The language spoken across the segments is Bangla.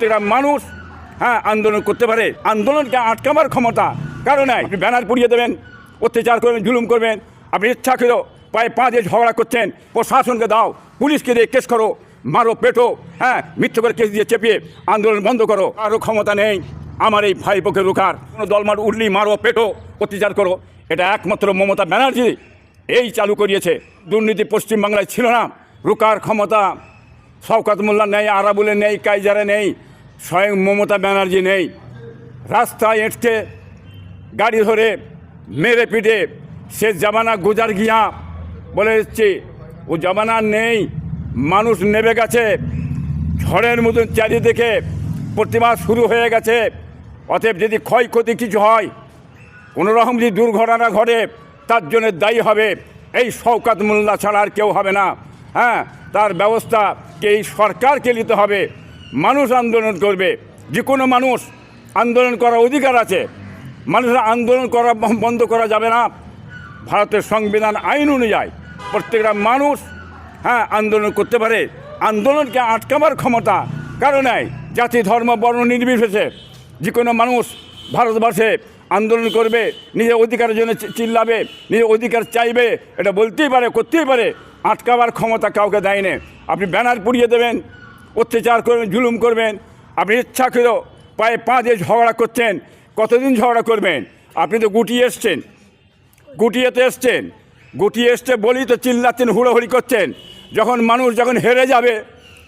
প্রত্যেকটা মানুষ হ্যাঁ আন্দোলন করতে পারে। আন্দোলনকে আটকাবার ক্ষমতা কারণ নাই। আপনি ব্যানার পুড়িয়ে দেবেন, অত্যাচার করবেন, জুলুম করবেন। আপনি ইচ্ছা করে পায়ে পা দিয়ে ঝগড়া করছেন, প্রশাসনকে দাও, পুলিশকে দিয়ে কেস করো, মারো পেটো হ্যাঁ মিথ্যে করে কেস দিয়ে চেপিয়ে আন্দোলন বন্ধ করো। আরও ক্ষমতা নেই, আমার এই ভাইপোকে রুখার কোনো দলমার উঠলি মারো পেটো, অত্যাচার করো। এটা একমাত্র মমতা ব্যানার্জি এই চালু করিয়েছে। দুর্নীতি পশ্চিমবাংলায় ছিল না। রুকার ক্ষমতা শওকাত মোল্লা নেই আরাবুলে নেই কাইজারে নেই। স্বয়ং মমতা ব্যানার্জি নেই। রাস্তায় এঁটকে গাড়ি ধরে মেরে পিটে সে জামানা গুজার গিয়া বলে এসছে ও জামানা নেই, মানুষ নেবে গেছে। ঝড়ের মতন চারিদিকে প্রতিবাদ শুরু হয়ে গেছে। অতএব যদি ক্ষয়ক্ষতি কিছু হয়, কোনো রকম যদি দুর্ঘটনা ঘটে, তার জন্য দায়ী হবে। এই শওকাত মোল্লা ছাড়া আর কেউ হবে না। হ্যাঁ তার ব্যবস্থাকে এই সরকারকে নিতে হবে। মানুষ আন্দোলন করবে। যে কোনো মানুষ আন্দোলন করার অধিকার আছে। মানুষের আন্দোলন করা বন্ধ করা যাবে না। ভারতের সংবিধান আইন অনুযায়ী প্রত্যেকটা মানুষ হ্যাঁ আন্দোলন করতে পারে। আন্দোলনকে আটকাবার ক্ষমতা কারণ নাই। জাতি, ধর্ম, বর্ণ নির্বিশেষে যে কোনো মানুষ ভারতবর্ষে আন্দোলন করবে, নিজের অধিকারের জন্য চিল্লাবে, নিজের অধিকার চাইবে, এটা বলতেই পারে, করতেই পারে। আটকাবার ক্ষমতা কাউকে দেয় না আপনি ব্যানার পুড়িয়ে দেবেন অত্যাচার করবেন, জুলুম করবেন। আপনি ইচ্ছা করেও পায়ে পা দিয়ে ঝগড়া করছেন, কতদিন ঝগড়া করবেন? আপনি তো গুটিয়ে এসছেন, গুটিয়েতে এসছেন, গুটিয়ে এসছে বলি তো চিল্লাচ্ছেন, হুড়োহুড়ি করছেন। যখন মানুষ যখন হেরে যাবে,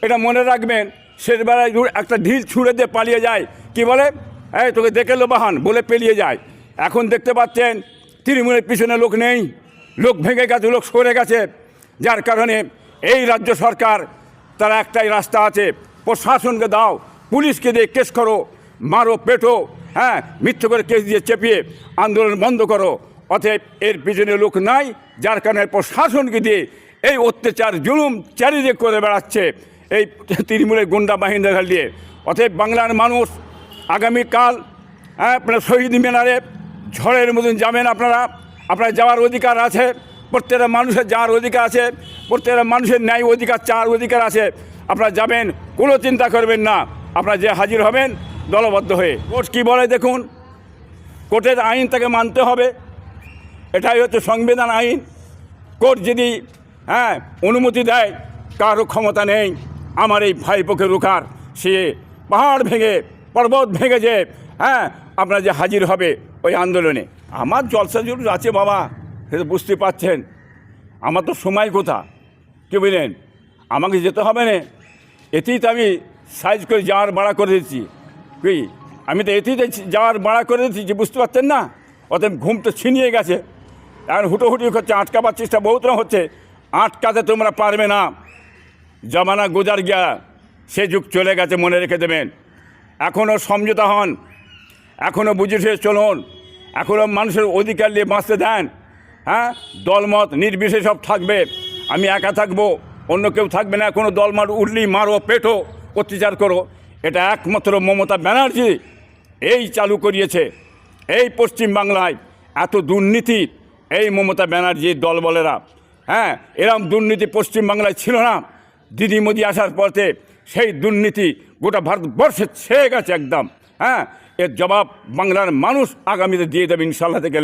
এটা মনে রাখবেন, শেষবেলায় একটা ঢিল ছুঁড়ে দিয়ে পালিয়ে যায়। কি বলে? এই তোকে দেখে লো বাহান বলে পেলিয়ে যায়। এখন দেখতে পাচ্ছেন, তৃণমূলের পিছনে লোক নেই, লোক ভেঙে গেছে, লোক সরে গেছে। যার কারণে এই রাজ্য সরকার তার একটাই রাস্তা আছে, প্রশাসনকে দাও, পুলিশকে দিয়ে কেস করো, মারো, পেটো হ্যাঁ মিথ্যে করে কেস দিয়ে চেপিয়ে আন্দোলন বন্ধ করো। অতএব এর পিছনে লোক নাই, যার কারণে প্রশাসনকে দিয়ে এই অত্যাচার, জুলুম চারিদিকে করে বেড়াচ্ছে এই তৃণমূলের গুন্ডা বাহিনীরা দিয়ে। অতএব বাংলার মানুষ আগামীকাল হ্যাঁ আপনার শহীদ মিনারে ঝড়ের মতন যাবেন আপনারা। আপনার যাওয়ার অধিকার আছে। প্রত্যেকটা মানুষের যার অধিকার আছে, প্রত্যেকটা মানুষের ন্যায় অধিকার, চার অধিকার আছে। আপনারা যাবেন, কোনো চিন্তা করবেন না। আপনারা যে হাজির হবেন, দলবদ্ধ হয়ে। কোর্ট কী বলে দেখুন? কোর্টের আইন তাকে মানতে হবে। এটাই হচ্ছে সংবিধান আইন। কোর্ট যদি হ্যাঁ অনুমতি দেয়, কারও ক্ষমতা নেই, আমার এই ভাইপোকে রুখার, সে পাহাড় ভেঙে, পর্বত ভেঙে যে হ্যাঁ আপনার যে হাজির হবে ওই আন্দোলনে। আমার জলসা জরুর আছে বাবা। সে তো বুঝতে পারছেন। আমার তো সময় কোথা? কি বুঝলেন? আমাকে যেতে হবে না। এতেই তো আমি সাইজ করে যাওয়ার বাড়া করে দিচ্ছি কি? আমি তো এতেই তো যাওয়ার বাড়া করে দিচ্ছি যে বুঝতে পারছেন না? অতএব ঘুম তো ছিনিয়ে গেছে। এখন হুটোহুটি হচ্ছে, আটকাবার চেষ্টা বহুত রকম হচ্ছে। আটকাতে তোমরা পারবে না। জামানা গোজার গিয়া সে যুগ চলে গেছে, মনে রেখে দেবেন। এখনও সমঝোতা হন। এখনও বুঝে চলুন। এখনও মানুষের অধিকার নিয়ে বাঁচতে দেন। হ্যাঁ? দলমত নির্বিশেষ সব থাকবে। আমি একা থাকব, অন্য কেউ থাকবে না, কোনো দলমত উঠলি মারো, পেটো, অত্যাচার করো। এটা একমাত্র মমতা ব্যানার্জি এই চালু করিয়েছে। এই পশ্চিম বাংলায় এত দুর্নীতি, এই মমতা ব্যানার্জির দলবলেরা হ্যাঁ এরম দুর্নীতি পশ্চিম বাংলায় ছিল না। দিদি মোদি আসার পথে সেই দুর্নীতি গোটা ভারতবর্ষে ছেয়ে গেছে একদম। হ্যাঁ এর জবাব বাংলার মানুষ আগামীতে দিয়ে দেবে ইনশাল্লাহ থেকে